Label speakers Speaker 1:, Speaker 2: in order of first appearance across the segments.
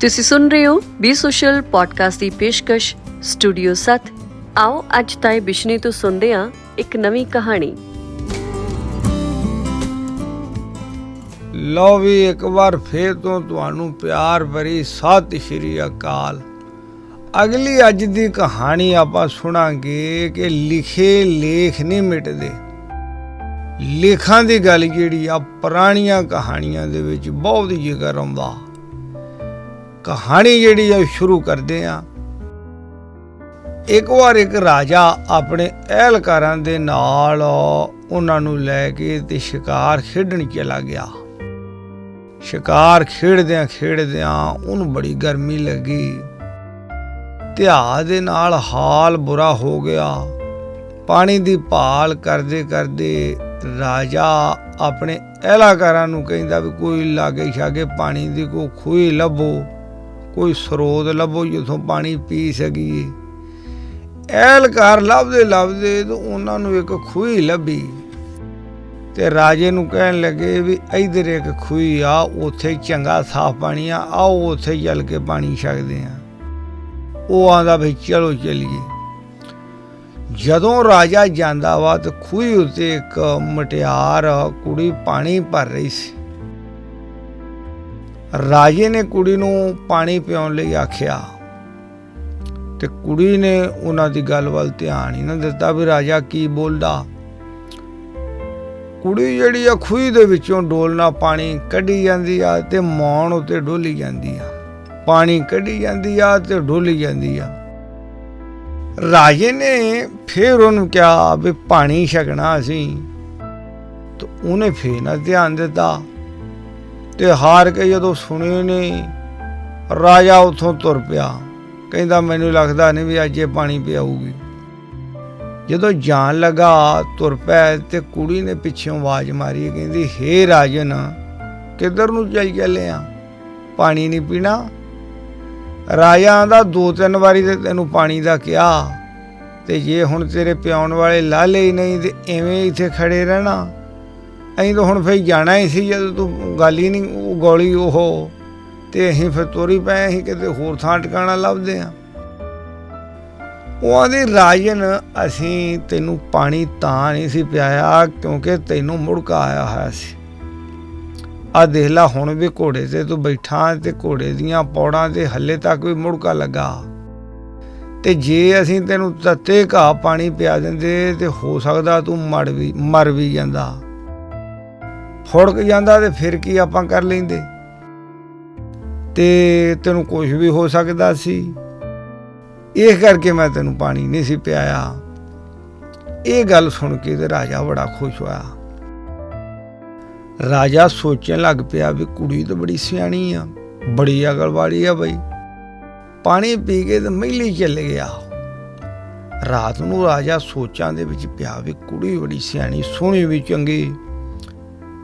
Speaker 1: ਤੁਸੀਂ ਸੁਣ ਰਹੇ ਹੋ ਬੀ ਸੋਸ਼ਲ ਪੋਡਕਾਸਟ ਦੀ ਪੇਸ਼ਕਸ਼, ਸਟੂਡੀਓ 7 ਆਓ ਅੱਜ ਤਾਏ ਬਿਸ਼ਨੀ ਤੋਂ ਸੁਣਦੇ ਹਾਂ ਇੱਕ ਨਵੀਂ ਕਹਾਣੀ।
Speaker 2: ਲਓ ਵੀ ਇੱਕ ਵਾਰ ਫੇਰ ਤੋਂ ਤੁਹਾਨੂੰ ਪਿਆਰ ਭਰੀ ਸਤਿ ਸ਼੍ਰੀ ਅਕਾਲ। ਅਗਲੀ ਅੱਜ ਦੀ ਕਹਾਣੀ ਆਪਾਂ ਸੁਣਾਂਗੇ ਕਿ ਲਿਖੇ ਲੇਖ ਨਹੀਂ ਮਿਟਦੇ। ਲੇਖਾਂ ਦੀ ਗੱਲ ਜਿਹੜੀ ਆ, ਪੁਰਾਣੀਆਂ ਕਹਾਣੀਆਂ ਦੇ ਵਿੱਚ ਬਹੁਤ ਜ਼ਿਕਰ ਆਉਂਦਾ। ਕਹਾਣੀ ਜਿਹੜੀ ਆ ਸ਼ੁਰੂ ਕਰਦੇ ਆ। ਇੱਕ ਵਾਰ ਇੱਕ ਰਾਜਾ ਆਪਣੇ ਅਹਿਲਕਾਰਾਂ ਦੇ ਨਾਲ ਉਹਨਾਂ ਨੂੰ ਲੈ ਕੇ ਤੇ ਸ਼ਿਕਾਰ ਖੇਡਣ ਚਲਾ ਗਿਆ। ਸ਼ਿਕਾਰ ਖੇਡਦਿਆਂ ਖੇਡਦਿਆਂ ਉਹਨੂੰ ਬੜੀ ਗਰਮੀ ਲੱਗੀ। ਧਿਆ ਦੇ ਨਾਲ ਹਾਲ ਬੁਰਾ ਹੋ ਗਿਆ। ਪਾਣੀ ਦੀ ਭਾਲ ਕਰਦੇ ਕਰਦੇ ਰਾਜਾ ਆਪਣੇ ਅਹਿਲਾਕਾਰਾਂ ਨੂੰ ਕਹਿੰਦਾ ਵੀ ਕੋਈ ਲਾਗੇ ਛਾਗੇ ਪਾਣੀ ਦੀ ਕੋਈ ਖੂਹੀ ਲੱਭੋ। ਕੋਈ ਸਰੋਤ ਲੱਭੋ ਜਿੱਥੋਂ ਪਾਣੀ ਪੀ ਸਕੀਏ। ਐਲਕਾਰ ਲੱਭਦੇ ਲੱਭਦੇ ਤੇ ਉਹਨਾਂ ਨੂੰ ਇੱਕ ਖੂਹੀ ਲੱਭੀ। ਤੇ ਰਾਜੇ ਨੂੰ ਕਹਿਣ ਲੱਗੇ ਵੀ ਇਧਰ ਇੱਕ ਖੂਹੀ ਆ, ਉੱਥੇ ਚੰਗਾ ਸਾਫ਼ ਪਾਣੀ ਆ, ਆਓ ਉੱਥੇ ਚੱਲ ਕੇ ਪਾਣੀ ਛਕਦੇ ਆ। ਉਹ ਆਂਦਾ ਵੀ ਚਲੋ ਚਲੀਏ। ਜਦੋਂ ਰਾਜਾ ਜਾਂਦਾ ਵਾ ਤੇ ਖੂਹੀ ਉੱਤੇ ਇੱਕ ਮਟਿਆਰ ਕੁੜੀ ਪਾਣੀ ਭਰ ਰਹੀ ਸੀ। ਰਾਜੇ ਨੇ ਕੁੜੀ ਨੂੰ ਪਾਣੀ ਪਿਉਣ ਲਈ ਆਖਿਆ। ਤੇ ਕੁੜੀ ਨੇ ਉਹਨਾਂ ਦੀ ਗੱਲ ਵੱਲ ਧਿਆਨ ਹੀ ਨਾ ਦਿੱਤਾ ਵੀ ਰਾਜਾ ਕੀ ਬੋਲਦਾ। ਕੁੜੀ ਜਿਹੜੀ ਆ, ਖੂਹੀ ਦੇ ਵਿੱਚੋਂ ਡੋਲਣਾ ਪਾਣੀ ਕੱਢੀ ਜਾਂਦੀ ਆ ਤੇ ਮੌਣ ਉੱਤੇ ਡੋਲੀ ਜਾਂਦੀ ਆ। ਪਾਣੀ ਕੱਢੀ ਜਾਂਦੀ ਆ ਤੇ ਡੋਲੀ ਜਾਂਦੀ ਆ। ਰਾਜੇ ਨੇ ਫੇਰ ਉਹਨੂੰ ਕਿਹਾ ਵੀ ਪਾਣੀ ਛਕਣਾ ਅਸੀਂ। ਤੇ ਉਹਨੇ ਫੇਰ ਨਾ ਧਿਆਨ ਦਿੱਤਾ। ਤੇ ਹਾਰ ਕੇ ਜਦੋਂ ਸੁਣੇ ਨਹੀਂ, ਰਾਜਾ ਉੱਥੋਂ ਤੁਰ ਪਿਆ। ਕਹਿੰਦਾ, ਮੈਨੂੰ ਲੱਗਦਾ ਨਹੀਂ ਵੀ ਅੱਜ ਇਹ ਪਾਣੀ ਪਿਆਊਗੀ। ਜਦੋਂ ਜਾਣ ਲਗਾ, ਤੁਰ ਪੈ ਤੇ ਕੁੜੀ ਨੇ ਪਿੱਛੋਂ ਆਵਾਜ਼ ਮਾਰੀ, ਕਹਿੰਦੀ, ਹੇ ਰਾਜਨ, ਕਿੱਧਰ ਨੂੰ ਚੱਲ ਚੱਲੇ ਆ? ਪਾਣੀ ਨਹੀਂ ਪੀਣਾ? ਰਾਜਾ ਆਂਦਾ ਦੋ ਤਿੰਨ ਵਾਰੀ ਤੇ ਤੈਨੂੰ ਪਾਣੀ ਦਾ ਕਿਹਾ, ਤੇ ਜੇ ਹੁਣ ਤੇਰੇ ਪਿਆਉਣ ਵਾਲੇ ਲਾਲੇ ਹੀ ਨਹੀਂ, ਤੇ ਐਵੇਂ ਇੱਥੇ ਖੜੇ ਰਹਿਣਾ। ਅਸੀਂ ਤਾਂ ਹੁਣ ਫੇਰ ਜਾਣਾ ਹੀ ਸੀ, ਜਦੋਂ ਤੂੰ ਗੱਲ ਹੀ ਨਹੀਂ, ਉਹ ਗੋਲੀ ਉਹ ਤੇ ਅਸੀਂ ਫਿਰ ਤੋਰੀ ਪਏ, ਅਸੀਂ ਕਿਤੇ ਹੋਰ ਥਾਂ ਟਿਕਾਣਾ ਲੱਭਦੇ ਆ ਉਹ ਆਂਦੀ ਰਾਜਨ, ਅਸੀਂ ਤੈਨੂੰ ਪਾਣੀ ਤਾਂ ਨਹੀਂ ਸੀ ਪਿਆਇਆ, ਕਿਉਂਕਿ ਤੈਨੂੰ ਮੁੜਕਾ ਆਇਆ ਹੋਇਆ ਸੀ। ਆ ਦੇਖ ਲੈ, ਹੁਣ ਵੀ ਘੋੜੇ ਤੇ ਤੂੰ ਬੈਠਾ, ਤੇ ਘੋੜੇ ਦੀਆਂ ਪੌੜਾਂ ਤੇ ਹੱਲੇ ਤੱਕ ਵੀ ਮੁੜਕਾ ਲੱਗਾ। ਤੇ ਜੇ ਅਸੀਂ ਤੈਨੂੰ ਤੱਤੇ ਘਾਹ ਪਾਣੀ ਪਿਆ ਦਿੰਦੇ, ਤੇ ਹੋ ਸਕਦਾ ਤੂੰ ਮਰ ਵੀ ਮਰ ਵੀ ਜਾਂਦਾ। ਫੁੜਕ ਜਾਂਦਾ ਤੇ ਫਿਰ ਕੀ ਆਪਾਂ ਕਰ ਲੈਂਦੇ? ਤੇ ਤੈਨੂੰ ਕੁਝ ਵੀ ਹੋ ਸਕਦਾ ਸੀ। ਇਹ ਕਰਕੇ ਮੈਂ ਤੈਨੂੰ ਪਾਣੀ ਨਹੀਂ ਸੀ ਪਿਆਇਆ। ਇਹ ਗੱਲ ਸੁਣ ਕੇ ਤੇ ਰਾਜਾ ਬੜਾ ਖੁਸ਼ ਹੋਇਆ। ਰਾਜਾ ਸੋਚਣ ਲੱਗ ਪਿਆ ਵੀ ਕੁੜੀ ਤਾਂ ਬੜੀ ਸਿਆਣੀ ਆ, ਬੜੀ ਅਕਲ ਵਾਲੀ ਆ ਬਈ। ਪਾਣੀ ਪੀ ਕੇ ਤੇ ਮਹਿਲੀ ਚੱਲ ਗਿਆ। ਰਾਤ ਨੂੰ ਰਾਜਾ ਸੋਚਾਂ ਦੇ ਵਿੱਚ ਪਿਆ ਵੀ ਕੁੜੀ ਬੜੀ ਸਿਆਣੀ, ਸੋਹਣੀ ਵੀ ਚੰਗੀ।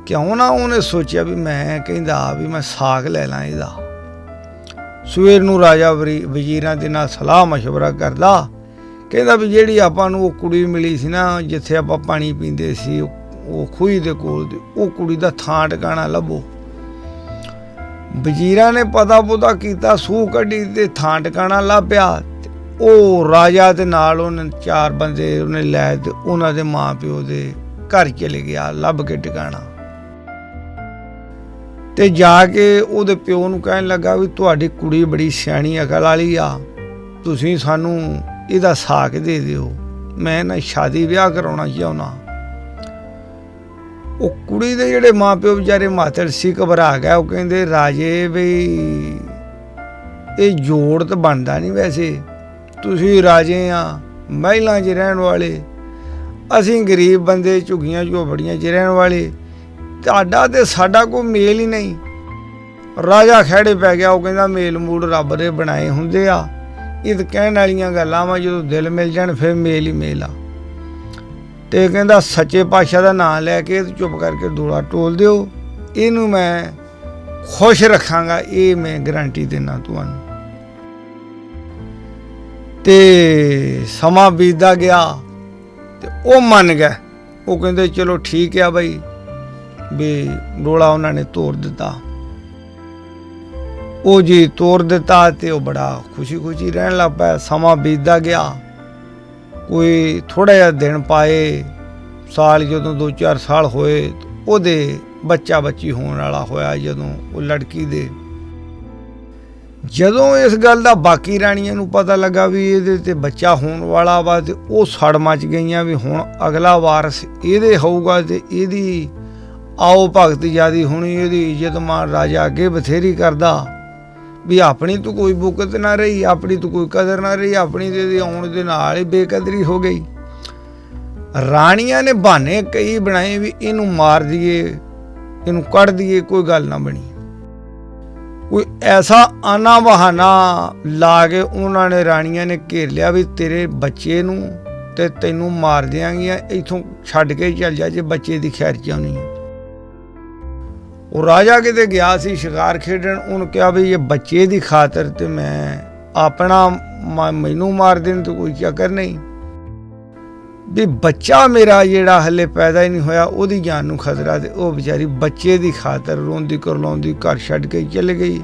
Speaker 2: ਕਿਉਂ ਨਾ ਉਹਨੇ ਸੋਚਿਆ ਵੀ ਮੈਂ ਕਹਿੰਦਾ ਵੀ ਮੈਂ ਸਾਗ ਲੈ ਲਾਂ ਇਹਦਾ। ਸਵੇਰ ਨੂੰ ਰਾਜਾ ਵਜ਼ੀਰਾਂ ਦੇ ਨਾਲ ਸਲਾਹ مشਵਰਾ ਕਰਦਾ। ਕਹਿੰਦਾ ਵੀ ਜਿਹੜੀ ਆਪਾਂ ਨੂੰ ਉਹ ਕੁੜੀ ਮਿਲੀ ਸੀ ਨਾ, ਜਿੱਥੇ ਆਪਾਂ ਪਾਣੀ ਪੀਂਦੇ ਸੀ, ਉਹ ਖੂਹੀ ਦੇ ਕੋਲ ਉਹ ਕੁੜੀ ਦਾ ਥਾਂ ਟਿਕਾਣਾ ਲੱਭੋ। ਵਜ਼ੀਰਾਂ ਨੇ ਪਤਾ ਪੁਤਾ ਕੀਤਾ, ਸੂਹ ਕੱਢੀ ਤੇ ਥਾਂ ਟਿਕਾਣਾ ਲੱਭਿਆ। ਉਹ ਰਾਜਾ ਦੇ ਨਾਲ ਉਹਨੇ ਚਾਰ ਬੰਦੇ ਉਹਨੇ ਲੈ ਤੇ ਉਹਨਾਂ ਦੇ ਮਾਪਿਓ ਦੇ ਘਰ ਚਲੇ ਗਿਆ, ਲੱਭ ਕੇ ਟਿਕਾਣਾ। ਤੇ ਜਾ ਕੇ ਉਹਦੇ ਪਿਓ ਨੂੰ ਕਹਿਣ ਲੱਗਾ ਵੀ ਤੁਹਾਡੀ ਕੁੜੀ ਬੜੀ ਸਿਆਣੀ ਅਕਲ ਵਾਲੀ ਆ। ਤੁਸੀਂ ਸਾਨੂੰ ਇਹਦਾ ਸਾਕ ਦੇ ਦਿਓ। ਮੈਂ ਨਾ ਸ਼ਾਦੀ ਵਿਆਹ ਕਰਾਉਣਾ ਚਾਹੁੰਦਾ। ਉਹ ਕੁੜੀ ਦੇ ਜਿਹੜੇ ਮਾਪਿਓ ਵਿਚਾਰੇ ਮਾਤੜ ਸੀ ਘਬਰਾ ਗਿਆ, ਉਹ ਕਹਿੰਦੇ, ਰਾਜੇ ਵੀ ਇਹ ਜੋੜ ਤਾਂ ਬਣਦਾ ਨਹੀਂ ਵੈਸੇ। ਤੁਸੀਂ ਰਾਜੇ ਆ, ਮਹਿਲਾਂ 'ਚ ਰਹਿਣ ਵਾਲੇ। ਅਸੀਂ ਗਰੀਬ ਬੰਦੇ ਝੁੱਗੀਆਂ ਝੋਬੜੀਆਂ 'ਚ ਰਹਿਣ ਵਾਲੇ। ਤੁਹਾਡਾ ਤੇ ਸਾਡਾ ਕੋਈ ਮੇਲ ਹੀ ਨਹੀਂ। ਰਾਜਾ ਖੜੇ ਪੈ ਗਿਆ, ਉਹ ਕਹਿੰਦਾ ਮੇਲ ਮੂਲ ਰੱਬ ਦੇ ਬਣਾਏ ਹੁੰਦੇ ਆ। ਇਹ ਤਾਂ ਕਹਿਣ ਵਾਲੀਆਂ ਗੱਲਾਂ ਵਾ, ਜਦੋਂ ਦਿਲ ਮਿਲ ਜਾਣ ਫਿਰ ਮੇਲ ਹੀ ਮੇਲ ਆ। ਤੇ ਕਹਿੰਦਾ ਸੱਚੇ ਪਾਤਸ਼ਾਹ ਦਾ ਨਾਮ ਲੈ ਕੇ ਚੁੱਪ ਕਰਕੇ ਦੋਲਾ ਟੋਲ ਦਿਓ। ਇਹਨੂੰ ਮੈਂ ਖੁਸ਼ ਰੱਖਾਂਗਾ, ਇਹ ਮੈਂ ਗਾਰੰਟੀ ਦਿੰਦਾ ਤੁਹਾਨੂੰ। ਤੇ ਸਮਾਂ ਬੀਤਦਾ ਗਿਆ ਤੇ ਉਹ ਮੰਨ ਗਿਆ। ਉਹ ਕਹਿੰਦੇ, ਚਲੋ ਠੀਕ ਆ ਬਾਈ। ਵੀ ਰੋਲਾ ਉਹਨਾਂ ਨੇ ਤੋੜ ਦਿੱਤਾ। ਉਹ ਜੀ ਤੋਰ ਦਿੱਤਾ ਤੇ ਉਹ ਬੜਾ ਖੁਸ਼ੀ-ਖੁਸ਼ੀ ਰਹਿਣ ਲੱਗ ਪਿਆ। ਸਮਾਂ ਬੀਤਦਾ ਗਿਆ। ਕੋਈ ਥੋੜਾ ਜਿਹਾ ਦਿਨ ਪਾਏ, ਸਾਲ ਜਦੋਂ 2-4 ਸਾਲ ਹੋਏ, ਉਹਦੇ ਬੱਚਾ ਬੱਚੀ ਹੋਣ ਵਾਲਾ ਹੋਇਆ ਜਦੋਂ ਉਹ ਲੜਕੀ ਦੇ। ਜਦੋਂ ਇਸ ਗੱਲ ਦਾ ਬਾਕੀ ਰਾਣੀਆਂ ਨੂੰ ਪਤਾ ਲੱਗਾ ਵੀ ਇਹਦੇ ਤੇ ਬੱਚਾ ਹੋਣ ਵਾਲਾ ਵਾ ਤੇ ਉਹ ਸੜ ਮਚ ਗਈਆਂ ਵੀ ਹੁਣ ਅਗਲਾ ਵਾਰਸ ਇਹਦੇ ਹੋਊਗਾ ਤੇ ਇਹਦੀ ਆਓ ਭਗਤ ਜਿਆਦੀ ਹੋਣੀ ਉਹਦੀ ਇੱਜ਼ਤ ਮਾਨ ਰਾਜਾ ਅੱਗੇ ਬਥੇਰੀ ਕਰਦਾ। ਵੀ ਆਪਣੀ ਤੂੰ ਕੋਈ ਬੁਕਤ ਨਾ ਰਹੀ, ਆਪਣੀ ਤੂੰ ਕੋਈ ਕਦਰ ਨਾ ਰਹੀ, ਆਪਣੀ ਤੇ ਆਉਣ ਦੇ ਨਾਲ ਹੀ ਬੇਕਦਰੀ ਹੋ ਗਈ। ਰਾਣੀਆਂ ਨੇ ਬਹਾਨੇ ਕਈ ਬਣਾਏ ਵੀ ਇਹਨੂੰ ਮਾਰ ਦਈਏ, ਇਹਨੂੰ ਕੱਢ ਦਈਏ, ਕੋਈ ਗੱਲ ਨਾ ਬਣੀ। ਕੋਈ ਐਸਾ ਆਨਾ ਬਹਾਨਾ ਲਾ ਕੇ ਉਹਨਾਂ ਨੇ ਰਾਣੀਆਂ ਨੇ ਘੇਰ ਲਿਆ ਵੀ ਤੇਰੇ ਬੱਚੇ ਨੂੰ ਤੇ ਤੈਨੂੰ ਮਾਰ ਦਿਆਂਗੀਆਂ, ਇਥੋਂ ਛੱਡ ਕੇ ਚੱਲ ਜਾ, ਜੇ ਬੱਚੇ ਦੀ ਖੈਰ ਚਾਹੁੰਦੀ ਹੈ ਉਹ ਰਾਜਾ ਕਿਤੇ ਗਿਆ ਸੀ ਸ਼ਿਕਾਰ ਖੇਡਣ, ਉਹਨੂੰ ਕਿਹਾ ਵੀ ਇਹ ਬੱਚੇ ਦੀ ਖਾਤਰ ਤੇ ਮੈਂ ਆਪਣਾ ਮੈਨੂੰ ਮਾਰ ਦੇਣ ਤੇ ਕੋਈ ਚੱਕਰ ਨਹੀਂ। ਵੀ ਬੱਚਾ ਮੇਰਾ ਜਿਹੜਾ ਹਲੇ ਪੈਦਾ ਹੀ ਨਹੀਂ ਹੋਇਆ, ਉਹਦੀ ਜਾਨ ਨੂੰ ਖਤਰਾ ਤੇ ਉਹ ਵਿਚਾਰੀ ਬੱਚੇ ਦੀ ਖਾਤਰ ਰੋਂਦੀ ਕਰਲਾਉਂਦੀ ਘਰ ਛੱਡ ਕੇ ਚਲੇ ਗਈ।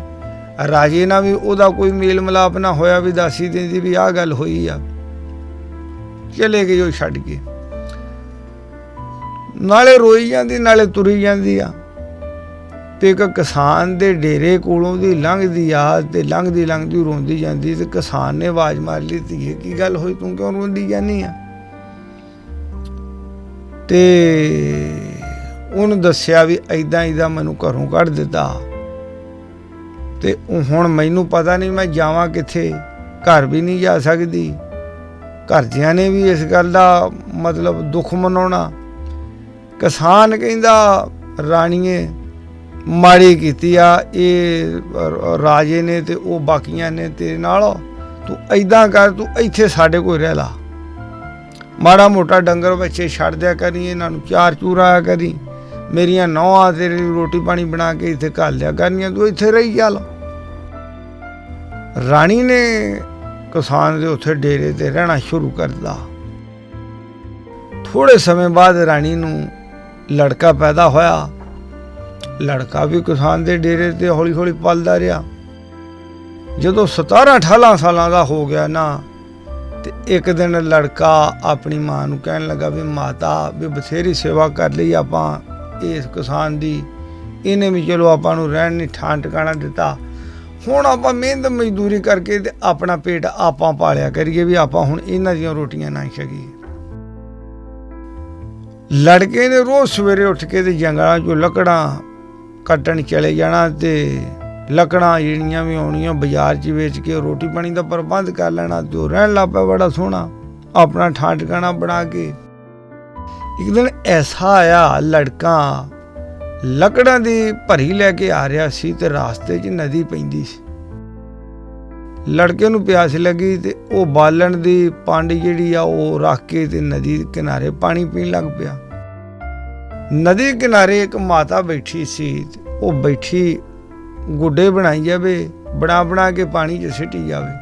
Speaker 2: ਰਾਜੇ ਨਾਲ ਵੀ ਉਹਦਾ ਕੋਈ ਮੇਲ ਮਿਲਾਪ ਨਾ ਹੋਇਆ, ਵੀ ਦਾਸੀ ਦਿੰਦੀ ਵੀ ਆਹ ਗੱਲ ਹੋਈ ਆ। ਚਲੇ ਗਈ ਉਹ ਛੱਡ ਕੇ। ਨਾਲੇ ਰੋਈ ਜਾਂਦੀ, ਨਾਲੇ ਤੁਰੀ ਜਾਂਦੀ ਆ। ਤੇ ਇੱਕ ਕਿਸਾਨ ਦੇ ਡੇਰੇ ਕੋਲੋਂ ਦੀ ਲੰਘਦੀ ਆ ਤੇ ਲੰਘਦੀ ਲੰਘਦੀ ਰੋਂਦੀ ਜਾਂਦੀ ਤੇ ਕਿਸਾਨ ਨੇ ਆਵਾਜ਼ ਮਾਰ ਲਈ ਧੀਏ, ਕੀ ਗੱਲ ਹੋਈ? ਤੂੰ ਕਿਉਂ ਰੋਂਦੀ ਜਾਂਦੀ ਆ? ਤੇ ਉਹਨੂੰ ਦੱਸਿਆ ਵੀ ਐਦਾਂ ਐਦਾਂ ਮੈਨੂੰ ਘਰੋਂ ਕੱਢ ਦਿੱਤਾ। ਤੇ ਹੁਣ ਮੈਨੂੰ ਪਤਾ ਨਹੀਂ ਮੈਂ ਜਾਵਾਂ ਕਿੱਥੇ। ਘਰ ਵੀ ਨਹੀਂ ਜਾ ਸਕਦੀ। ਘਰਦਿਆਂ ਨੇ ਵੀ ਇਸ ਗੱਲ ਦਾ ਮਤਲਬ ਦੁੱਖ ਮਨਾਉਣਾ। ਕਿਸਾਨ ਕਹਿੰਦਾ, ਰਾਣੀਏ ਮਾੜੀ ਕੀਤੀ ਆ, ਇਹ ਰਾਜੇ ਨੇ ਤੇ ਉਹ ਬਾਕੀਆਂ ਨੇ ਤੇਰੇ ਨਾਲ, ਤੂੰ ਐਦਾਂ ਕਰ, ਤੂੰ ਇੱਥੇ ਸਾਡੇ ਕੋਲ ਰਹਿ ਲਾ। ਮਾੜਾ ਮੋਟਾ ਡੰਗਰ ਬੱਚੇ ਛੱਡ ਦਿਆ ਕਰੀ, ਇਹਨਾਂ ਨੂੰ ਚਾਰ ਚੂਰਾਇਆ ਕਰੀ। ਮੇਰੀਆਂ ਨੌਆਂ ਤੇਰੇ ਲਈ ਰੋਟੀ ਪਾਣੀ ਬਣਾ ਕੇ ਇੱਥੇ ਘੱਲ ਲਿਆ ਕਰਨੀਆਂ, ਤੂੰ ਇੱਥੇ ਰਹੀ ਚੱਲ। ਰਾਣੀ ਨੇ ਕਿਸਾਨ ਦੇ ਉੱਥੇ ਡੇਰੇ ਤੇ ਰਹਿਣਾ ਸ਼ੁਰੂ ਕਰ ਦਿੱਤਾ। ਥੋੜੇ ਸਮੇਂ ਬਾਅਦ ਰਾਣੀ ਨੂੰ ਲੜਕਾ ਪੈਦਾ ਹੋਇਆ। ਲੜਕਾ ਵੀ ਕਿਸਾਨ ਦੇ ਡੇਰੇ ਤੇ ਹੌਲੀ ਹੌਲੀ ਪਲਦਾ ਰਿਹਾ। ਜਦੋਂ 17 18 ਸਾਲਾਂ ਦਾ ਹੋ ਗਿਆ ਨਾ, ਤੇ ਇੱਕ ਦਿਨ ਲੜਕਾ ਆਪਣੀ ਮਾਂ ਨੂੰ ਕਹਿਣ ਲੱਗਾ ਵੀ, ਮਾਤਾ, ਵੀ ਬਥੇਰੀ ਸੇਵਾ ਕਰ ਲਈ ਆਪਾਂ ਇਸ ਕਿਸਾਨ ਦੀ। ਇਹਨੇ ਵੀ ਚਲੋ ਆਪਾਂ ਨੂੰ ਰਹਿਣ ਨਹੀਂ ਠਾਂ ਟਿਕਾਣਾ ਦਿੱਤਾ। ਹੁਣ ਆਪਾਂ ਮਿਹਨਤ ਮਜ਼ਦੂਰੀ ਕਰਕੇ ਤੇ ਆਪਣਾ ਪੇਟ ਆਪਾਂ ਪਾਲਿਆ ਕਰੀਏ ਵੀ ਆਪਾਂ ਹੁਣ ਇਹਨਾਂ ਦੀਆਂ ਰੋਟੀਆਂ ਨਾ ਛਕੀਏ। ਲੜਕੇ ਨੇ ਰੋਜ਼ ਸਵੇਰੇ ਉੱਠ ਕੇ ਤੇ ਜੰਗਲਾਂ 'ਚੋਂ ਲੱਕੜਾਂ ਕੱਟਣ ਚਲੇ ਜਾਣਾ ਤੇ ਲੱਕੜਾਂ ਜਿਹੜੀਆਂ ਵੀ ਆਉਣੀਆਂ ਬਾਜ਼ਾਰ 'ਚ ਵੇਚ ਕੇ ਰੋਟੀ ਪਾਣੀ ਦਾ ਪ੍ਰਬੰਧ ਕਰ ਲੈਣਾ ਤੇ ਉਹ ਰਹਿਣ ਲੱਗ ਪਿਆ ਬੜਾ ਸੋਹਣਾ, ਆਪਣਾ ਠਾਂ ਟਿਕਾਣਾ ਬਣਾ ਕੇ। ਇੱਕ ਦਿਨ ਐਸਾ ਆਇਆ, ਲੜਕਾ ਲੱਕੜਾਂ ਦੀ ਭਰੀ ਲੈ ਕੇ ਆ ਰਿਹਾ ਸੀ ਤੇ ਰਾਸਤੇ 'ਚ ਨਦੀ ਪੈਂਦੀ ਸੀ। ਲੜਕੇ ਨੂੰ ਪਿਆਸ ਲੱਗੀ ਤੇ ਉਹ ਬਾਲਣ ਦੀ ਪੰਡ ਜਿਹੜੀ ਆ ਉਹ ਰੱਖ ਕੇ ਤੇ ਨਦੀ ਦੇ ਕਿਨਾਰੇ ਪਾਣੀ ਪੀਣ ਲੱਗ ਪਿਆ। ਨਦੀ ਕਿਨਾਰੇ ਇੱਕ ਮਾਤਾ ਬੈਠੀ ਸੀ, ਉਹ ਬੈਠੀ ਗੁੱਡੇ ਬਣਾਈ ਜਾਵੇ, ਬਣਾ ਬਣਾ ਕੇ ਪਾਣੀ 'ਚ ਸਿੱਟੀ ਜਾਵੇ।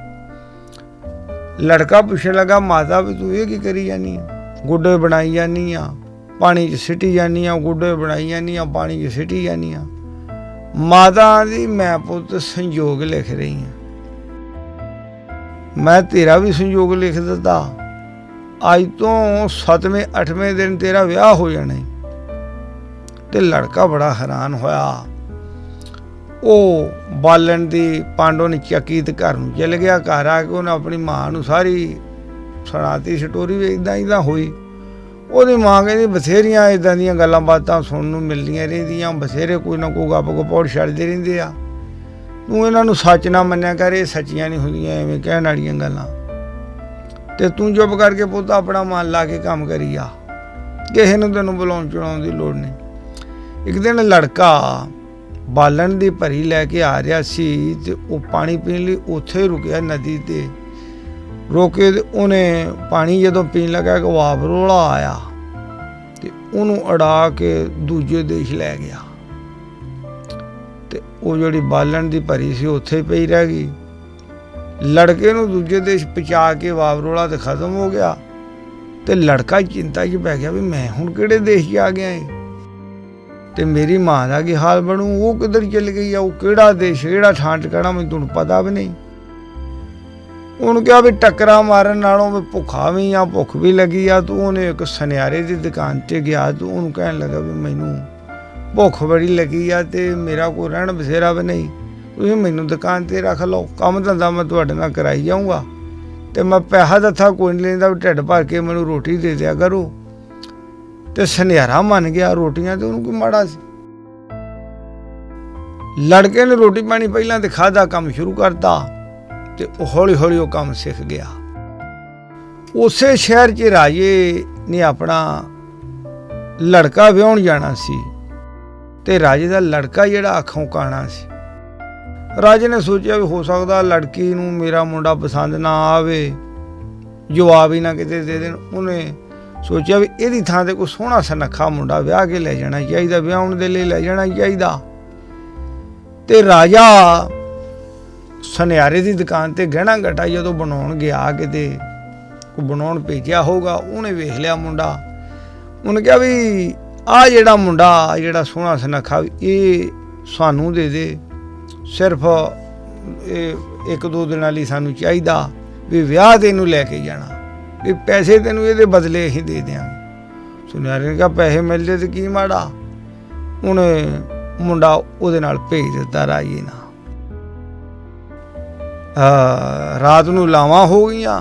Speaker 2: ਲੜਕਾ ਪੁੱਛਣ ਲੱਗਾ, ਮਾਤਾ ਵੀ ਤੂੰ ਇਹ ਕੀ ਕਰੀ ਜਾਨੀ ਆ? ਗੁੱਡੇ ਬਣਾਈ ਜਾਨੀ ਆ, ਪਾਣੀ 'ਚ ਸਿੱਟੀ ਜਾਨੀ ਆ, ਗੁੱਡੇ ਬਣਾਈ ਜਾਨੀ ਆ, ਪਾਣੀ 'ਚ ਸਿੱਟੀ ਜਾਨੀ ਆ। ਮਾਤਾ ਦੀ ਮੈਂ ਪੁੱਤ ਸੰਯੋਗ ਲਿਖ ਰਹੀ ਆ। ਮੈਂ ਤੇਰਾ ਵੀ ਸੰਯੋਗ ਲਿਖ ਦਿੱਤਾ। ਅੱਜ ਤੋਂ 7ਵੇਂ 8ਵੇਂ ਦਿਨ ਤੇਰਾ ਵਿਆਹ ਹੋ ਜਾਣਾ ਈ। ਤੇ ਲੜਕਾ ਬੜਾ ਹੈਰਾਨ ਹੋਇਆ। ਉਹ ਬਾਲਣ ਦੀ ਪਾਂਡੋ ਨੇ ਚੱਕੀ ਤੇ ਘਰ ਨੂੰ ਚਲ ਗਿਆ, ਘਰ ਆ ਕੇ ਉਹਨੇ ਆਪਣੀ ਮਾਂ ਨੂੰ ਸਾਰੀ ਸੁਣਾਤੀ, ਸਟੋਰੀ ਵੀ ਇਦਾਂ ਇਦਾਂ ਹੋਈ। ਉਹਦੀ ਮਾਂ ਕਹਿੰਦੀ, ਬਥੇਰੀਆਂ ਇਦਾਂ ਦੀਆਂ ਗੱਲਾਂ ਬਾਤਾਂ ਸੁਣਨ ਨੂੰ ਮਿਲਦੀਆਂ ਰਹਿੰਦੀਆਂ, ਬਥੇਰੇ ਕੋਈ ਨਾ ਕੋਈ ਗੱਪ ਗਪੌੜ ਛੱਡਦੇ ਰਹਿੰਦੇ ਆ। ਤੂੰ ਇਹਨਾਂ ਨੂੰ ਸੱਚ ਨਾ ਮੰਨਿਆ ਕਰ, ਇਹ ਸੱਚੀਆਂ ਨਹੀਂ ਹੁੰਦੀਆਂ, ਐਵੇਂ ਕਹਿਣ ਵਾਲੀਆਂ ਗੱਲਾਂ। ਤੇ ਤੂੰ ਚੁੱਪ ਕਰਕੇ ਪੁੱਤ ਆਪਣਾ ਮਨ ਲਾ ਕੇ ਕੰਮ ਕਰੀ ਆ। ਕਿਸੇ ਨੂੰ ਤੈਨੂੰ ਬੁਲਾਉਣ ਚੜਾਉਣ ਦੀ ਲੋੜ ਨਹੀਂ। ਇੱਕ ਦਿਨ ਲੜਕਾ ਬਾਲਣ ਦੀ ਭਰੀ ਲੈ ਕੇ ਆ ਰਿਹਾ ਸੀ ਤੇ ਉਹ ਪਾਣੀ ਪੀਣ ਲਈ ਉੱਥੇ ਰੁਕਿਆ ਨਦੀ ਤੇ। ਰੋਕੇ ਤੇ ਉਹਨੇ ਪਾਣੀ ਜਦੋਂ ਪੀਣ ਲੱਗਾ ਕਿ ਵਾਪ ਰੋਲਾ ਆਇਆ ਤੇ ਉਹਨੂੰ ਅੜਾ ਕੇ ਦੂਜੇ ਦੇਸ਼ ਲੈ ਗਿਆ। ਤੇ ਉਹ ਜਿਹੜੀ ਬਾਲਣ ਦੀ ਭਰੀ ਸੀ ਉੱਥੇ ਪਈ ਰਹਿ ਗਈ। ਲੜਕੇ ਨੂੰ ਦੂਜੇ ਦੇਸ਼ ਪਹੁੰਚਾ ਕੇ ਵਾਪ ਰੋਲਾ ਤੇ ਖਤਮ ਹੋ ਗਿਆ ਤੇ ਲੜਕਾ ਚਿੰਤਾ 'ਚ ਪੈ ਗਿਆ ਵੀ ਮੈਂ ਹੁਣ ਕਿਹੜੇ ਦੇਸ਼ 'ਚ ਆ ਗਿਆ ਏ? ਤੇ ਮੇਰੀ ਮਾਂ ਦਾ ਕੀ ਹਾਲ ਬਣੂ? ਉਹ ਕਿੱਧਰ ਚਲ ਗਈ ਆ? ਉਹ ਕਿਹੜਾ ਦੇਸ਼, ਕਿਹੜਾ ਠਾਂਟ ਕਹਿਣਾ ਮੈਨੂੰ ਤੁਹਾਨੂੰ ਪਤਾ ਵੀ ਨਹੀਂ। ਉਹਨੂੰ ਕਿਹਾ ਵੀ ਟੱਕਰਾ ਮਾਰਨ ਨਾਲੋਂ ਵੀ ਭੁੱਖਾ ਵੀ ਆ, ਭੁੱਖ ਵੀ ਲੱਗੀ ਆ। ਤੂੰ ਉਹਨੇ ਇੱਕ ਸੁਨਿਆਰੇ ਦੀ ਦੁਕਾਨ ਤੇ ਗਿਆ, ਤੂੰ ਉਹਨੂੰ ਕਹਿਣ ਲੱਗਾ ਵੀ ਮੈਨੂੰ ਭੁੱਖ ਬੜੀ ਲੱਗੀ ਆ ਤੇ ਮੇਰਾ ਕੋਈ ਰਹਿਣ ਬਸੇਰਾ ਵੀ ਨਹੀਂ। ਤੁਸੀਂ ਮੈਨੂੰ ਦੁਕਾਨ ਤੇ ਰੱਖ ਲਓ, ਕੰਮ ਧੰਦਾ ਮੈਂ ਤੁਹਾਡੇ ਨਾਲ ਕਰਾਈ ਜਾਊਂਗਾ। ਤੇ ਮੈਂ ਪੈਸਾ ਦੱਥਾ ਕੋਈ ਨਹੀਂ ਲੈਂਦਾ, ਵੀ ਢਿੱਡ ਭਰ ਕੇ ਮੈਨੂੰ ਰੋਟੀ ਦੇ ਦਿਆ ਕਰੋ। ਤੇ ਸੁਨਿਆਰਾ ਮੰਨ ਗਿਆ ਰੋਟੀਆਂ ਤੇ ਉਹਨੂੰ ਕੋਈ ਮਾੜਾ ਸੀ। ਲੜਕੇ ਨੇ ਰੋਟੀ ਪਾਣੀ ਪਹਿਲਾਂ ਤੇ ਖਾਦਾ ਕੰਮ ਸ਼ੁਰੂ ਕਰਤਾ ਤੇ ਉਹ ਹੌਲੀ ਹੌਲੀ ਉਹ ਕੰਮ ਸਿੱਖ ਗਿਆ। ਉਸੇ ਸ਼ਹਿਰ 'ਚ ਰਾਜੇ ਨੇ ਆਪਣਾ ਲੜਕਾ ਵਿਆਹਣ ਜਾਣਾ ਸੀ ਤੇ ਰਾਜੇ ਦਾ ਲੜਕਾ ਜਿਹੜਾ ਅੱਖੋਂ ਕਾਣਾ ਸੀ। ਰਾਜੇ ਨੇ ਸੋਚਿਆ ਵੀ ਹੋ ਸਕਦਾ ਲੜਕੀ ਨੂੰ ਮੇਰਾ ਮੁੰਡਾ ਪਸੰਦ ਨਾ ਆਵੇ, ਜਵਾਬ ਹੀ ਨਾ ਕਿਤੇ ਦੇ ਦੇਣ। ਉਹਨੇ ਸੋਚਿਆ ਵੀ ਇਹਦੀ ਥਾਂ ਤੇ ਕੋਈ ਸੋਹਣਾ ਸੁਨੱਖਾ ਮੁੰਡਾ ਵਿਆਹ ਕੇ ਲੈ ਜਾਣਾ ਚਾਹੀਦਾ, ਵਿਆਹਣ ਦੇ ਲਈ ਲੈ ਜਾਣਾ ਚਾਹੀਦਾ। ਤੇ ਰਾਜਾ ਸੁਨਿਆਰੇ ਦੀ ਦੁਕਾਨ ਤੇ ਗਹਿਣਾ ਗਟਾ ਜਦੋਂ ਬਣਾਉਣ ਗਿਆ ਕਿਤੇ ਕੋ ਬਣਾਉਣ ਭੇਜਿਆ ਹੋਗਾ ਉਹਨੇ ਵੇਖ ਲਿਆ ਮੁੰਡਾ। ਉਹਨੇ ਕਿਹਾ ਵੀ ਆ ਜਿਹੜਾ ਮੁੰਡਾ ਜਿਹੜਾ ਸੋਹਣਾ ਸੁਨੱਖਾ ਇਹ ਸਾਨੂੰ ਦੇ ਦੇ। ਸਿਰਫ ਇਹ ਇੱਕ ਦੋ ਦਿਨਾਂ ਲਈ ਸਾਨੂੰ ਚਾਹੀਦਾ ਵੀ ਵਿਆਹ ਤੇ ਇਹਨੂੰ ਲੈ ਕੇ ਜਾਣਾ। ਵੀ ਪੈਸੇ ਤੈਨੂੰ ਇਹਦੇ ਬਦਲੇ ਅਸੀਂ ਦੇ ਦਿਆਂਗੇ। ਸੁਨਿਆਰੇ ਨੇ ਕਿਹਾ, ਪੈਸੇ ਮਿਲਦੇ ਤੇ ਕੀ ਮਾੜਾ? ਉਹਨੇ ਮੁੰਡਾ ਉਹਦੇ ਨਾਲ ਭੇਜ ਦਿੱਤਾ ਰਾਜੇ ਨਾਲ। ਅਹ ਰਾਤ ਨੂੰ ਲਾਵਾਂ ਹੋ ਗਈਆਂ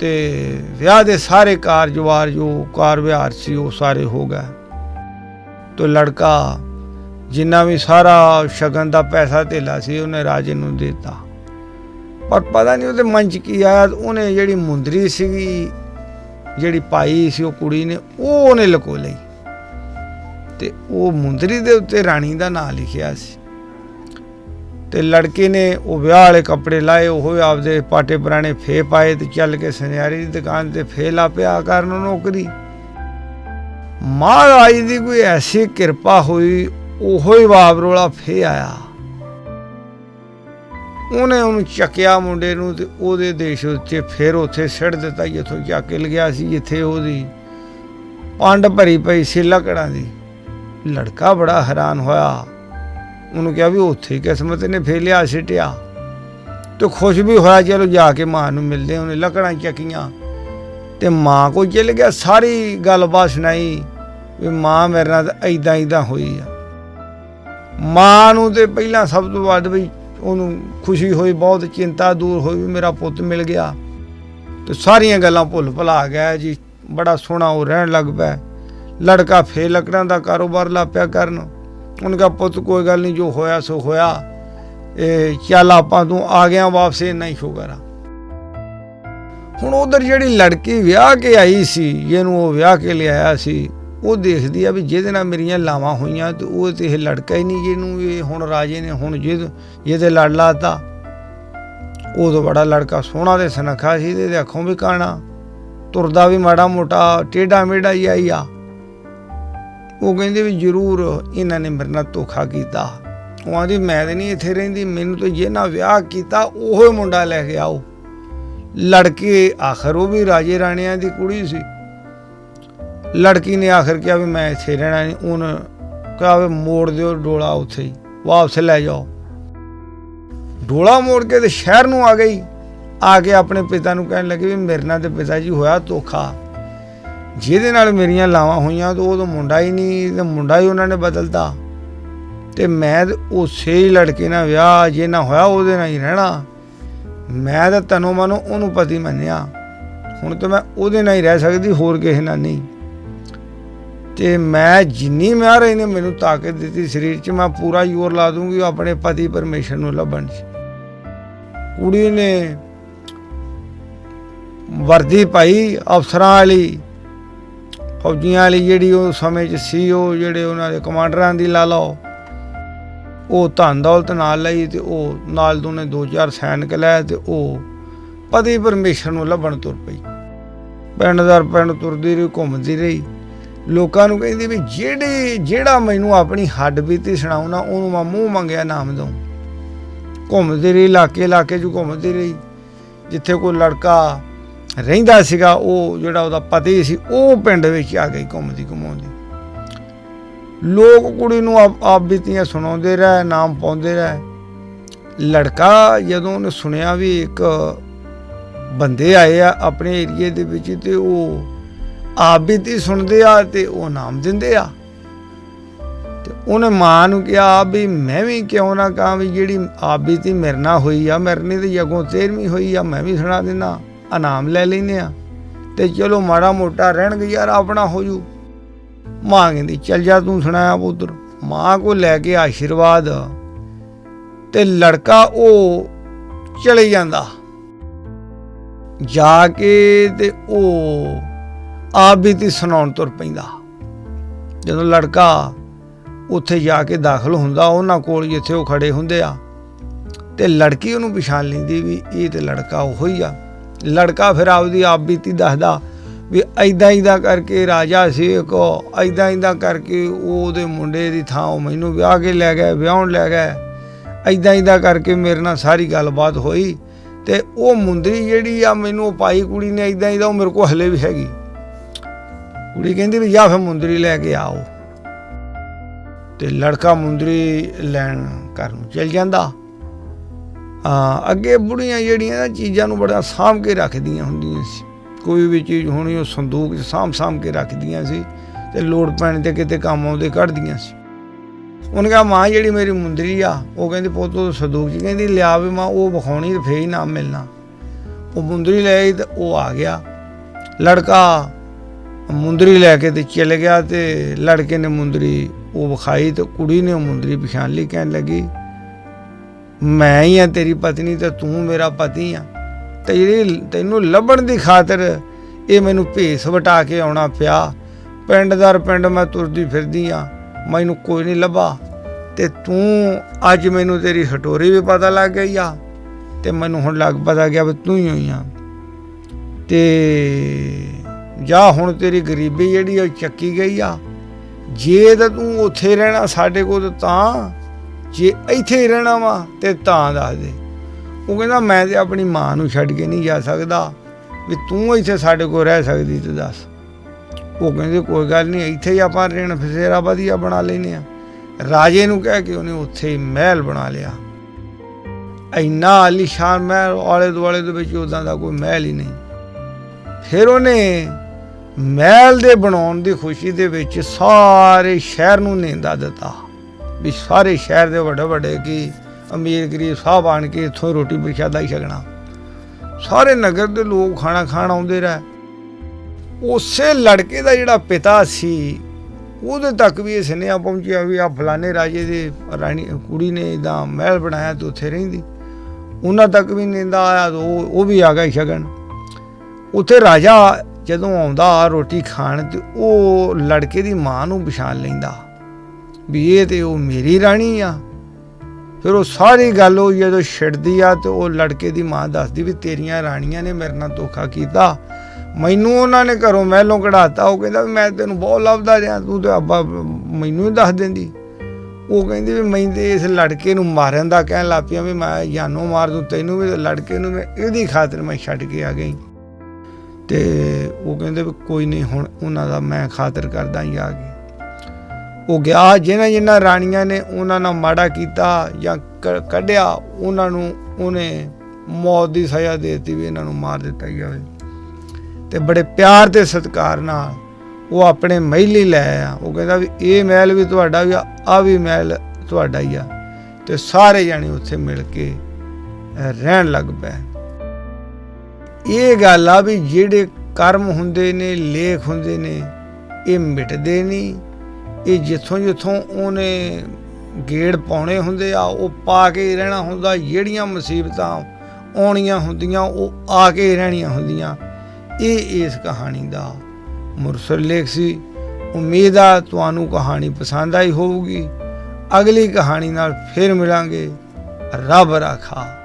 Speaker 2: ਤੇ ਵਿਆਹ ਦੇ ਸਾਰੇ ਕਾਰਜਵਾਰ ਜੋ ਕਾਰ ਵਿਹਾਰ ਸੀ ਉਹ ਸਾਰੇ ਹੋ ਗਏ। ਤੋ ਲੜਕਾ ਜਿੰਨਾ ਵੀ ਸਾਰਾ ਸ਼ਗਨ ਦਾ ਪੈਸਾ ਧੇਲਾ ਸੀ ਉਹਨੇ ਰਾਜੇ ਨੂੰ ਦਿੱਤਾ। ਪਰ ਪਤਾ ਨਹੀਂ ਉਹਦੇ ਮਨ 'ਚ ਕੀ ਆਇਆ, ਉਹਨੇ ਜਿਹੜੀ ਮੁੰਦਰੀ ਸੀਗੀ, ਜਿਹੜੀ ਪਾਈ ਸੀ ਉਹ ਕੁੜੀ ਨੇ, ਉਹ ਉਹਨੇ ਲਕੋ ਲਈ। ਤੇ ਉਹ ਮੁੰਦਰੀ ਦੇ ਉੱਤੇ ਰਾਣੀ ਦਾ ਨਾਂ ਲਿਖਿਆ ਸੀ। ਤੇ ਲੜਕੇ ਨੇ ਉਹ ਵਿਆਹ ਵਾਲੇ ਕੱਪੜੇ ਲਾਏ, ਉਹ ਆਪਦੇ ਪਾਟੇ ਪੁਰਾਣੇ ਫੇ ਪਾਏ ਤੇ ਚੱਲ ਕੇ ਸੁਨਿਆਰੀ ਦੀ ਦੁਕਾਨ ਤੇ ਫੇ ਲਾ ਪਿਆ ਕਰਨ ਨੌਕਰੀ। ਮਹਾਰਾਜ ਦੀ ਕੋਈ ਐਸੀ ਕਿਰਪਾ ਹੋਈ, ਉਹੋ ਹੀ ਵਾਬਰੋਲਾ ਫੇ ਆਇਆ। ਉਹਨੇ ਉਹਨੂੰ ਚੱਕਿਆ ਮੁੰਡੇ ਨੂੰ ਤੇ ਉਹਦੇ ਦੇਸ਼ ਉੱਤੇ ਫਿਰ ਉੱਥੇ ਸਿੱਟ ਦਿੱਤਾ ਜਿੱਥੋਂ ਚੱਕ ਕੇ ਲਗਿਆ ਸੀ ਜਿੱਥੇ ਉਹਦੀ ਪੰਡ ਭਰੀ ਪਈ ਸੀ ਲੱਕੜਾਂ ਦੀ। ਲੜਕਾ ਬੜਾ ਹੈਰਾਨ ਹੋਇਆ। ਉਹਨੂੰ ਕਿਹਾ ਵੀ ਉੱਥੇ ਕਿਸਮਤ ਨੇ ਫੇਰ ਲਿਆ ਸਿੱਟਿਆ। ਤੇ ਖੁਸ਼ ਵੀ ਹੋਇਆ, ਚਲੋ ਜਾ ਕੇ ਮਾਂ ਨੂੰ ਮਿਲਦੇ, ਉਹਨੇ ਲੱਕੜਾਂ ਚੱਕੀਆਂ। ਤੇ ਮਾਂ ਕੋਲ ਚਲ ਗਿਆ, ਸਾਰੀ ਗੱਲਬਾਤ ਸੁਣਾਈ ਵੀ ਮਾਂ ਮੇਰੇ ਨਾਲ ਐਦਾਂ ਐਦਾਂ ਹੋਈ ਆ। ਮਾਂ ਨੂੰ ਤੇ ਪਹਿਲਾਂ ਸਭ ਤੋਂ ਵੱਧ ਵੀ ਉਹਨੂੰ ਖੁਸ਼ੀ ਹੋਈ, ਬਹੁਤ ਚਿੰਤਾ ਦੂਰ ਹੋਈ ਵੀ ਮੇਰਾ ਪੁੱਤ ਮਿਲ ਗਿਆ। ਤੇ ਸਾਰੀਆਂ ਗੱਲਾਂ ਭੁੱਲ ਭੁਲਾ ਗਿਆ ਜੀ। ਬੜਾ ਸੋਹਣਾ ਉਹ ਰਹਿਣ ਲੱਗ ਪਿਆ। ਲੜਕਾ ਫੇਰ ਲੱਕੜਾਂ ਦਾ ਕਾਰੋਬਾਰ ਲਾ ਪਿਆ ਕਰਨ। ਉਹਨੇ ਕਿਹਾ, ਪੁੱਤ, ਕੋਈ ਗੱਲ ਨਹੀਂ, ਜੋ ਹੋਇਆ ਸੋ ਹੋਇਆ। ਇਹ ਚੱਲ ਆਪਾਂ ਤੂੰ ਆ ਗਿਆ ਵਾਪਸ, ਇੰਨਾ ਹੀ ਸ਼ੁਕਰ ਆ। ਹੁਣ ਉਧਰ ਜਿਹੜੀ ਲੜਕੀ ਵਿਆਹ ਕੇ ਆਈ ਸੀ, ਜਿਹਨੂੰ ਉਹ ਵਿਆਹ ਕੇ ਲਿਆਇਆ ਸੀ ਉਹ ਦੇਖਦੀ ਆ ਵੀ ਜਿਹਦੇ ਨਾਲ ਮੇਰੀਆਂ ਲਾਵਾਂ ਹੋਈਆਂ ਤੇ ਉਹ ਤੇ ਇਹ ਲੜਕਾ ਹੀ ਨਹੀਂ ਜਿਹਨੂੰ ਇਹ ਹੁਣ ਰਾਜੇ ਨੇ ਹੁਣ ਜਿਹਦੇ ਜਿਹਦੇ ਲੜ ਲਾਤਾ। ਉਹ ਤੋਂ ਬੜਾ ਲੜਕਾ ਸੋਹਣਾ ਤੇ ਸੁਨੱਖਾ ਸੀ ਤੇ ਅੱਖੋਂ ਵੀ ਕਾਣਾ। ਤੁਰਦਾ ਵੀ ਮਾੜਾ ਮੋਟਾ, ਟੇਢਾ ਮੇਢਾ ਹੀ ਆਈ ਆ। ਉਹ ਕਹਿੰਦੇ ਵੀ ਜ਼ਰੂਰ ਇਹਨਾਂ ਨੇ ਮੇਰੇ ਨਾਲ ਧੋਖਾ ਕੀਤਾ। ਉਹ ਆਂਦੀ, ਮੈਂ ਤੇ ਨਹੀਂ ਇੱਥੇ ਰਹਿੰਦੀ, ਮੈਨੂੰ ਤਾਂ ਜੇ ਨਾ ਵਿਆਹ ਕੀਤਾ, ਉਹੋ ਮੁੰਡਾ ਲੈ ਕੇ ਆਓ। ਲੜਕੇ ਆਖਰ ਉਹ ਵੀ ਰਾਜੇ ਰਾਣਿਆਂ ਦੀ ਕੁੜੀ ਸੀ। ਲੜਕੀ ਨੇ ਆਖਰ ਕਿਹਾ ਵੀ ਮੈਂ ਇੱਥੇ ਰਹਿਣਾ ਨਹੀਂ ਉਹਨ ਕਿਹਾ ਵੀ ਮੋੜ ਦਿਓ ਡੋਲਾ ਉੱਥੇ ਹੀ, ਵਾਪਸ ਲੈ ਜਾਓ। ਡੋਲਾ ਮੋੜ ਕੇ ਤੇ ਸ਼ਹਿਰ ਨੂੰ ਆ ਗਈ। ਆ ਕੇ ਆਪਣੇ ਪਿਤਾ ਨੂੰ ਕਹਿਣ ਲੱਗੀ ਵੀ ਮੇਰੇ ਨਾਲ ਤੇ ਪਿਤਾ ਜੀ ਹੋਇਆ ਧੋਖਾ। ਜਿਹਦੇ ਨਾਲ ਮੇਰੀਆਂ ਲਾਵਾਂ ਹੋਈਆਂ ਤਾਂ ਉਹ ਤਾਂ ਮੁੰਡਾ ਹੀ ਨਹੀਂ, ਤੇ ਮੁੰਡਾ ਹੀ ਉਹਨਾਂ ਨੇ ਬਦਲਤਾ। ਤੇ ਮੈਂ ਤੇ ਉਸੇ ਹੀ ਲੜਕੇ ਨਾਲ ਵਿਆਹ, ਜੇ ਨਾ ਹੋਇਆ ਉਹਦੇ ਨਾਲ ਹੀ ਰਹਿਣਾ। ਮੈਂ ਤਾਂ ਤਨੋ ਮਨੋ ਉਹਨੂੰ ਪਤੀ ਮੰਨਿਆ। ਹੁਣ ਤਾਂ ਮੈਂ ਉਹਦੇ ਨਾਲ ਹੀ ਰਹਿ ਸਕਦੀ, ਹੋਰ ਕਿਸੇ ਨਾਲ ਨਹੀਂ। ਤੇ ਮੈਂ ਜਿੰਨੀ ਮਹਾਰਾਜ ਨੇ ਮੈਨੂੰ ਤਾਕਤ ਦਿੱਤੀ ਸਰੀਰ 'ਚ, ਮੈਂ ਪੂਰਾ ਜ਼ੋਰ ਲਾ ਦੂੰਗੀ, ਉਹ ਆਪਣੇ ਪਤੀ ਪਰਮੇਸ਼ਰ ਨੂੰ ਲੱਭਣ 'ਚ। ਕੁੜੀ ਨੇ ਵਰਦੀ ਪਾਈ ਅਫਸਰਾਂ ਵਾਲੀ, ਫੌਜੀਆਂ ਵਾਲੀ ਜਿਹੜੀ ਉਹ ਸਮੇਂ 'ਚ ਸੀ, ਉਹ ਜਿਹੜੇ ਉਹਨਾਂ ਦੇ ਕਮਾਂਡਰਾਂ ਦੀ ਲਾ ਲਓ। ਉਹ ਧਨ ਦੌਲਤ ਨਾਲ ਲਈ ਤੇ ਉਹ ਨਾਲ ਦੋਨੇ ਦੋ ਚਾਰ ਸੈਨਿਕ ਲੈ ਤੇ ਉਹ ਪਤੀ ਪਰਮੇਸ਼ਰ ਨੂੰ ਲੱਭਣ ਤੁਰ ਪਈ। ਪਿੰਡ ਦਰ ਪਿੰਡ ਤੁਰਦੀ ਰਹੀ, ਘੁੰਮਦੀ ਰਹੀ। ਲੋਕਾਂ ਨੂੰ ਕਹਿੰਦੀ ਵੀ ਜਿਹੜੇ, ਜਿਹੜਾ ਮੈਨੂੰ ਆਪਣੀ ਹੱਡ ਬੀਤੀ ਸੁਣਾਉਣਾ ਉਹਨੂੰ ਮੈਂ ਮੂੰਹ ਮੰਗਿਆ ਨਾਮ ਦਊਂ। ਘੁੰਮਦੀ ਰਹੀ, ਇਲਾਕੇ ਇਲਾਕੇ 'ਚ ਘੁੰਮਦੀ ਰਹੀ। ਜਿੱਥੇ ਕੋਈ ਲੜਕਾ ਰਹਿੰਦਾ ਸੀਗਾ, ਉਹ ਜਿਹੜਾ ਉਹਦਾ ਪਤੀ ਸੀ, ਉਹ ਪਿੰਡ ਵਿੱਚ ਆ ਗਈ ਘੁੰਮਦੀ ਘੁਮਾਉਂਦੀ। ਲੋਕ ਕੁੜੀ ਨੂੰ ਆਪ ਆਪ ਬੀਤੀਆਂ ਸੁਣਾਉਂਦੇ ਰਹੇ, ਨਾਮ ਪਾਉਂਦੇ ਰਹੇ। ਲੜਕਾ ਜਦੋਂ ਉਹਨੇ ਸੁਣਿਆ ਵੀ ਇੱਕ ਬੰਦੇ ਆਏ ਆ ਆਪਣੇ ਏਰੀਏ ਦੇ ਵਿੱਚ ਤੇ ਉਹ ਆਪ ਬੀਤੀ ਸੁਣਦੇ ਆ ਤੇ ਉਹ ਨਾਮ ਦਿੰਦੇ ਆ। ਤੇ ਉਹਨੇ ਮਾਂ ਨੂੰ ਕਿਹਾ, ਵੀ ਮੈਂ ਵੀ ਕਿਉਂ ਨਾ ਕਹਾਂ ਵੀ ਜਿਹੜੀ ਆਪ ਬੀਤੀ ਮੇਰੇ ਨਾਲ ਹੋਈ ਆ ਮਰਨੀ ਤੇ ਜਗੋਂ ਤੇਰਵੀਂ ਹੋਈ ਆ, ਮੈਂ ਵੀ ਸੁਣਾ ਦਿੰਦਾ ਇਨਾਮ ਲੈ ਲੈਨੇ ਆ। ਤੇ ਚਲੋ ਮਾੜਾ ਮੋਟਾ ਰਹਿਣਗੇ ਯਾਰ ਆਪਣਾ ਹੋ ਜੂ। ਮਾਂ ਕਹਿੰਦੀ, ਚੱਲ ਜਾ ਤੂੰ ਸੁਣਾਇਆ ਪੁੱਤਰ। ਮਾਂ ਕੋ ਲੈ ਕੇ ਆਸ਼ੀਰਵਾਦ ਤੇ ਲੜਕਾ ਉਹ ਚਲੇ ਜਾਂਦਾ। ਜਾ ਕੇ ਤੇ ਉਹ ਆਪ ਬੀਤੀ ਸੁਣਾਉਣ ਤੁਰ ਪੈਂਦਾ। ਜਦੋਂ ਲੜਕਾ ਉੱਥੇ ਜਾ ਕੇ ਦਾਖਲ ਹੁੰਦਾ, ਉਹਨਾਂ ਕੋਲ ਜਿੱਥੇ ਉਹ ਖੜੇ ਹੁੰਦੇ ਆ, ਤੇ ਲੜਕੀ ਉਹਨੂੰ ਪਛਾਣ ਲੈਂਦੀ ਵੀ ਇਹ ਤੇ ਲੜਕਾ ਉਹੋ ਹੀ ਆ। ਲੜਕਾ ਫਿਰ ਆਪਦੀ ਆਪ ਬੀਤੀ ਦੱਸਦਾ ਵੀ ਐਦਾਂ ਐਦਾਂ ਕਰਕੇ ਰਾਜਾ ਸੀ ਇੱਕ ਐਦਾਂ ਐਦਾਂ ਕਰਕੇ ਉਹਦੇ ਮੁੰਡੇ ਦੀ ਥਾਂ ਉਹ ਮੈਨੂੰ ਵਿਆਹ ਕੇ ਲੈ ਗਏ, ਵਿਆਹਣ ਲੈ ਗਏ। ਐਦਾਂ ਐਦਾਂ ਕਰਕੇ ਮੇਰੇ ਨਾਲ ਸਾਰੀ ਗੱਲਬਾਤ ਹੋਈ ਤੇ ਉਹ ਮੁੰਦਰੀ ਜਿਹੜੀ ਆ ਮੈਨੂੰ, ਉਹ ਪਾਈ ਕੁੜੀ ਨੇ ਐਦਾਂ ਐਦਾਂ ਉਹ ਮੇਰੇ ਕੋਲ ਹਲੇ ਵੀ ਹੈਗੀ। ਕੁੜੀ ਕਹਿੰਦੀ ਵੀ ਜਾ ਫਿਰ ਮੁੰਦਰੀ ਲੈ ਕੇ ਆਓ। ਤੇ ਲੜਕਾ ਮੁੰਦਰੀ ਲੈਣ ਘਰ ਨੂੰ ਚਲ ਜਾਂਦਾ। ਆ ਅੱਗੇ ਬੁੜੀਆਂ ਜਿਹੜੀਆਂ ਨਾ ਚੀਜ਼ਾਂ ਨੂੰ ਬੜਾ ਸਾਂਭ ਕੇ ਰੱਖਦੀਆਂ ਹੁੰਦੀਆਂ ਸੀ। ਕੋਈ ਵੀ ਚੀਜ਼ ਹੋਣੀ, ਉਹ ਸੰਦੂਕ 'ਚ ਸਾਂਭ ਸਾਂਭ ਕੇ ਰੱਖਦੀਆਂ ਸੀ ਤੇ ਲੋੜ ਪੈਣ ਤੇ ਕਿਤੇ ਕੰਮ ਆਉਂਦੇ ਕੱਢਦੀਆਂ ਸੀ। ਉਹਨੇ ਕਿਹਾ, ਮਾਂ, ਜਿਹੜੀ ਮੇਰੀ ਮੁੰਦਰੀ ਆ, ਉਹ ਕਹਿੰਦੀ, ਪੁੱਤ, ਉਹ ਸੰਦੂਕ 'ਚ ਕਹਿੰਦੀ, ਲਿਆ ਵੀ ਮਾਂ, ਉਹ ਵਿਖਾਉਣੀ ਤੇ ਫੇਰ ਹੀ ਨਾਮ ਮਿਲਣਾ। ਉਹ ਮੁੰਦਰੀ ਲੈ ਆਈ ਤੇ ਉਹ ਆ ਗਿਆ। ਲੜਕਾ ਮੁੰਦਰੀ ਲੈ ਕੇ ਤੇ ਚਲੇ ਗਿਆ ਤੇ ਲੜਕੇ ਨੇ ਮੁੰਦਰੀ, ਉਹ ਵਿਖਾਈ ਤੇ ਕੁੜੀ ਨੇ ਉਹ ਮੁੰਦਰੀ ਪਛਾਣ ਲਈ ਕਹਿਣ ਲੱਗੀ, ਮੈਂ ਹੀ ਆ ਤੇਰੀ ਪਤਨੀ ਤੇ ਤੂੰ ਮੇਰਾ ਪਤੀ ਆ। ਤੇ ਜਿਹੜੀ ਤੈਨੂੰ ਲੱਭਣ ਦੀ ਖਾਤਰ ਇਹ ਮੈਨੂੰ ਭੇਸ ਵਟਾ ਕੇ ਆਉਣਾ ਪਿਆ। ਪਿੰਡ ਦਰ ਪਿੰਡ ਮੈਂ ਤੁਰਦੀ ਫਿਰਦੀ ਆ, ਮੈਨੂੰ ਕੋਈ ਨਹੀਂ ਲੱਭਾ। ਤੇ ਤੂੰ ਅੱਜ ਮੈਨੂੰ ਤੇਰੀ ਹਟੋਰੀ ਵੀ ਪਤਾ ਲੱਗ ਗਈ ਆ, ਤੇ ਮੈਨੂੰ ਹੁਣ ਲੱਗ ਪਤਾ ਗਿਆ ਵੀ ਤੂੰ ਹੀ ਹੋਈ ਆ। ਤੇ ਜਾਂ ਹੁਣ ਤੇਰੀ ਗਰੀਬੀ ਜਿਹੜੀ ਉਹ ਚੱਕੀ ਗਈ ਆ। ਜੇ ਤਾਂ ਤੂੰ ਉੱਥੇ ਰਹਿਣਾ ਸਾਡੇ ਕੋਲ ਤਾਂ, ਜੇ ਇੱਥੇ ਹੀ ਰਹਿਣਾ ਵਾ ਤੇ ਤਾਂ ਦੱਸ ਦੇ। ਉਹ ਕਹਿੰਦਾ, ਮੈਂ ਤੇ ਆਪਣੀ ਮਾਂ ਨੂੰ ਛੱਡ ਕੇ ਨਹੀਂ ਜਾ ਸਕਦਾ। ਵੀ ਤੂੰ ਇੱਥੇ ਸਾਡੇ ਕੋਲ ਰਹਿ ਸਕਦੀ ਤੇ ਦੱਸ। ਉਹ ਕਹਿੰਦੇ, ਕੋਈ ਗੱਲ ਨਹੀਂ, ਇੱਥੇ ਹੀ ਆਪਾਂ ਰਹਿਣ ਫਸੇਰਾ ਵਧੀਆ ਬਣਾ ਲੈਨੇ ਆ। ਰਾਜੇ ਨੂੰ ਕਹਿ ਕੇ ਉਹਨੇ ਉੱਥੇ ਹੀ ਮਹਿਲ ਬਣਾ ਲਿਆ। ਇੰਨਾ ਆਲੀਸ਼ਾਨ ਮਹਿਲ ਆਲੇ ਦੁਆਲੇ ਦੇ ਵਿੱਚ ਉਦਾਂ ਦਾ ਕੋਈ ਮਹਿਲ ਹੀ ਨਹੀਂ। ਫਿਰ ਉਹਨੇ ਮਹਿਲ ਦੇ ਬਣਾਉਣ ਦੀ ਖੁਸ਼ੀ ਦੇ ਵਿੱਚ ਸਾਰੇ ਸ਼ਹਿਰ ਨੂੰ ਨੇਂਦਾ ਦਿੱਤਾ ਵੀ ਸਾਰੇ ਸ਼ਹਿਰ ਦੇ ਵੱਡੇ ਵੱਡੇ ਕੀ ਅਮੀਰ ਗਰੀਬ ਸਭ ਆਣ ਕੇ ਇੱਥੋਂ ਰੋਟੀ ਪ੍ਰਸ਼ਾਦਾ ਹੀ ਛਕਣਾ। ਸਾਰੇ ਨਗਰ ਦੇ ਲੋਕ ਖਾਣਾ ਖਾਣ ਆਉਂਦੇ ਰਹੇ। ਉਸੇ ਲੜਕੇ ਦਾ ਜਿਹੜਾ ਪਿਤਾ ਸੀ, ਉਹਦੇ ਤੱਕ ਵੀ ਇਹ ਸੁਨੇਹਾ ਪਹੁੰਚਿਆ ਵੀ ਆ ਫਲਾਣੇ ਰਾਜੇ ਦੇ ਰਾਣੀ, ਕੁੜੀ ਨੇ ਇਦਾਂ ਮਹਿਲ ਬਣਾਇਆ ਤੇ ਉੱਥੇ ਰਹਿੰਦੀ। ਉਹਨਾਂ ਤੱਕ ਵੀ ਨਿੰਦਾ ਆਇਆ ਤੇ ਉਹ ਉਹ ਵੀ ਆ ਗਿਆ ਸ਼ਗਨ ਉੱਥੇ ਰਾਜਾ ਜਦੋਂ ਆਉਂਦਾ ਰੋਟੀ ਖਾਣ ਤੇ ਉਹ ਲੜਕੇ ਦੀ ਮਾਂ ਨੂੰ ਪਛਾਣ ਲੈਂਦਾ। ਵੀ ਇਹ ਤੇ ਉਹ ਮੇਰੀ ਰਾਣੀ ਆ। ਫਿਰ ਉਹ ਸਾਰੀ ਗੱਲ ਉਹ ਜਦੋਂ ਛਿੜਦੀ ਆ ਤੇ ਉਹ ਲੜਕੇ ਦੀ ਮਾਂ ਦੱਸਦੀ ਵੀ ਤੇਰੀਆਂ ਰਾਣੀਆਂ ਨੇ ਮੇਰੇ ਨਾਲ ਧੋਖਾ ਕੀਤਾ। ਮੈਨੂੰ ਉਹਨਾਂ ਨੇ ਘਰੋਂ ਮਹਿਲੋਂ ਕਢਾਤਾ। ਉਹ ਕਹਿੰਦਾ ਵੀ ਮੈਂ ਤੈਨੂੰ ਬਹੁਤ ਲੱਭਦਾ ਰਿਹਾ, ਤੂੰ ਤੇ ਅੱਬਾ ਮੈਨੂੰ ਹੀ ਦੱਸ ਦਿੰਦੀ। ਉਹ ਕਹਿੰਦੀ ਵੀ ਮੈਂ ਤੇ ਇਸ ਲੜਕੇ ਨੂੰ ਮਾਰਨ ਦਾ ਕਹਿਣ ਲੱਗ ਪਿਆ ਵੀ ਮੈਂ ਜਾਨੋਂ ਮਾਰ ਦੂੰ ਤੈਨੂੰ ਵੀ ਲੜਕੇ ਨੂੰ ਮੈਂ ਇਹਦੀ ਖਾਤਰ ਮੈਂ ਛੱਡ ਕੇ ਆ ਗਈ। ਤੇ ਉਹ ਕਹਿੰਦੇ ਵੀ ਕੋਈ ਨਹੀਂ, ਹੁਣ ਉਹਨਾਂ ਦਾ ਮੈਂ ਖਾਤਰ ਕਰਦਾ ਹੀ ਆ ਗਈ ਉਹ ਗਿਆ ਜਿਹਨਾਂ ਜਿਹਨਾਂ ਰਾਣੀਆਂ ਨੇ ਉਹਨਾਂ ਨਾਲ ਮਾੜਾ ਕੀਤਾ ਜਾਂ ਕ- ਕੱਢਿਆ, ਉਹਨਾਂ ਨੂੰ, ਉਹਨੇ ਮੌਤ ਦੀ ਸਜ਼ਾ ਦੇ ਦਿੱਤੀ ਵੀ ਇਹਨਾਂ ਨੂੰ ਮਾਰ ਦਿੱਤਾ ਜਾਵੇ। ਤੇ ਬੜੇ ਪਿਆਰ ਤੇ ਸਤਿਕਾਰ ਨਾਲ ਉਹ ਆਪਣੇ ਮਹਿਲ ਹੀ ਲੈ ਆਇਆ। ਉਹ ਕਹਿੰਦਾ ਵੀ ਇਹ ਮਹਿਲ ਵੀ ਤੁਹਾਡਾ ਵੀ ਆ, ਆਹ ਵੀ ਮਹਿਲ ਤੁਹਾਡਾ ਹੀ ਆ। ਤੇ ਸਾਰੇ ਜਾਣੇ ਉੱਥੇ ਮਿਲ ਕੇ ਰਹਿਣ ਲੱਗ ਪਏ। ਇਹ ਗੱਲ ਆ ਵੀ ਜਿਹੜੇ ਕਰਮ ਹੁੰਦੇ ਨੇ, ਲੇਖ ਹੁੰਦੇ ਨੇ, ਇਹ ਮਿਟਦੇ ਨਹੀਂ। ਇਹ ਜਿੱਥੋਂ ਜਿੱਥੋਂ ਉਹਨੇ ਗੇੜ ਪਾਉਣੇ ਹੁੰਦੇ ਆ, ਉਹ ਪਾ ਕੇ ਰਹਿਣਾ ਹੁੰਦਾ। ਜਿਹੜੀਆਂ ਮੁਸੀਬਤਾਂ ਆਉਣੀਆਂ ਹੁੰਦੀਆਂ, ਉਹ ਆ ਕੇ ਰਹਿਣੀਆਂ ਹੁੰਦੀਆਂ। ਇਹ ਇਸ ਕਹਾਣੀ ਦਾ ਮੁਰਸਲ ਲੇਖ ਸੀ। ਉਮੀਦ ਆ ਤੁਹਾਨੂੰ ਕਹਾਣੀ ਪਸੰਦ ਆਈ ਹੋਊਗੀ। ਅਗਲੀ ਕਹਾਣੀ ਨਾਲ ਫਿਰ ਮਿਲਾਂਗੇ। ਰੱਬ ਰਾਖਾ।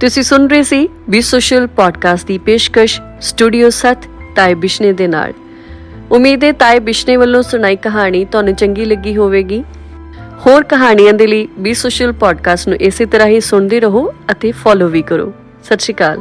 Speaker 1: ਤੁਸੀਂ ਸੁਣ ਰਹੇ ਸੀ ਵੀ ਸੋਸ਼ਲ ਪੋਡਕਾਸਟ ਦੀ ਪੇਸ਼ਕਸ਼ ਸਟੂਡੀਓ 7 ਤਾਏ ਬਿਸ਼ਨੇ ਦੇ ਨਾਲ। ਉਮੀਦ ਹੈ ਤਾਏ ਬਿਸ਼ਨੇ ਵੱਲੋਂ ਸੁਣਾਈ ਕਹਾਣੀ ਤੁਹਾਨੂੰ ਚੰਗੀ ਲੱਗੀ ਹੋਵੇਗੀ। ਹੋਰ ਕਹਾਣੀਆਂ ਦੇ ਲਈ ਵੀ ਸੋਸ਼ਲ ਪੋਡਕਾਸਟ ਨੂੰ ਇਸੇ ਤਰ੍ਹਾਂ ਹੀ ਸੁਣਦੇ ਰਹੋ ਅਤੇ ਫੋਲੋ ਵੀ ਕਰੋ। ਸਤਿ ਸ਼੍ਰੀ ਅਕਾਲ।